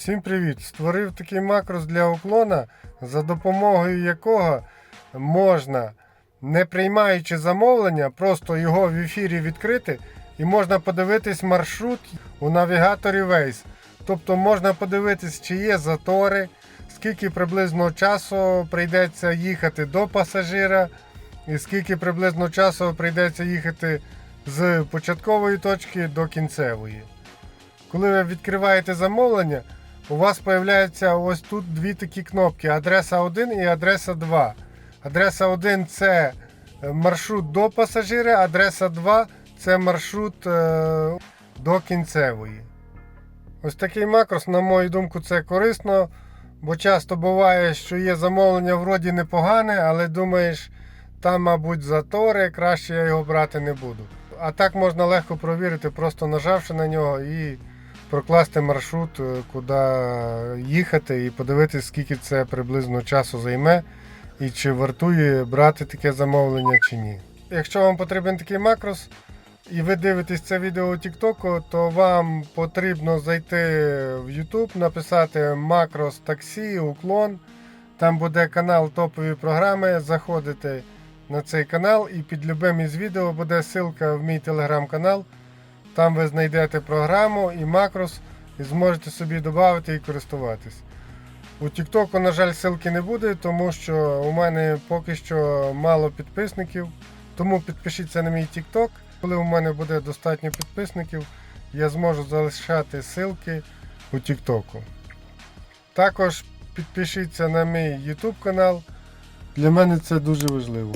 Всім привіт! Створив такий макрос для уклона, за допомогою якого можна, не приймаючи замовлення, просто його в ефірі відкрити і можна подивитись маршрут у навігаторі Waze. Тобто можна подивитись, чи є затори, скільки приблизно часу прийдеться їхати до пасажира, і скільки приблизно часу прийдеться їхати з початкової точки до кінцевої. Коли ви відкриваєте замовлення, у вас з'являються ось тут дві такі кнопки: адреса 1 і адреса 2. Адреса 1 це е, маршрут до пасажира, адреса 2 це маршрут е, до кінцевої. Ось такий макрос, на мою думку, це корисно, бо часто буває, що є замовлення вроді непогане, але думаєш, там, мабуть, затори, краще я його брати не буду. А так можна легко провірити, просто нажавши на нього і прокласти маршрут, е, куди їхати, і подивитися, скільки це приблизно часу займе, і чи вартує брати таке замовлення чи ні. Якщо вам потрібен такий макрос, і ви дивитесь це відео у TikTok, то вам потрібно зайти в YouTube, написати макрос таксі, уклон. Там буде канал топові програми. Заходите на цей канал і під любим із відео буде ссылка в мій телеграм-канал. Там ви знайдете програму і макрос і зможете собі додати і користуватись. У TikTok, на жаль, ссылки не буде, тому що у мене поки що мало підписників. Тому підпишіться на мій TikTok. Коли у мене буде достатньо підписників, я зможу залишати ссылки у TikTok. Також підпишіться на мій YouTube канал. Для мене це дуже важливо.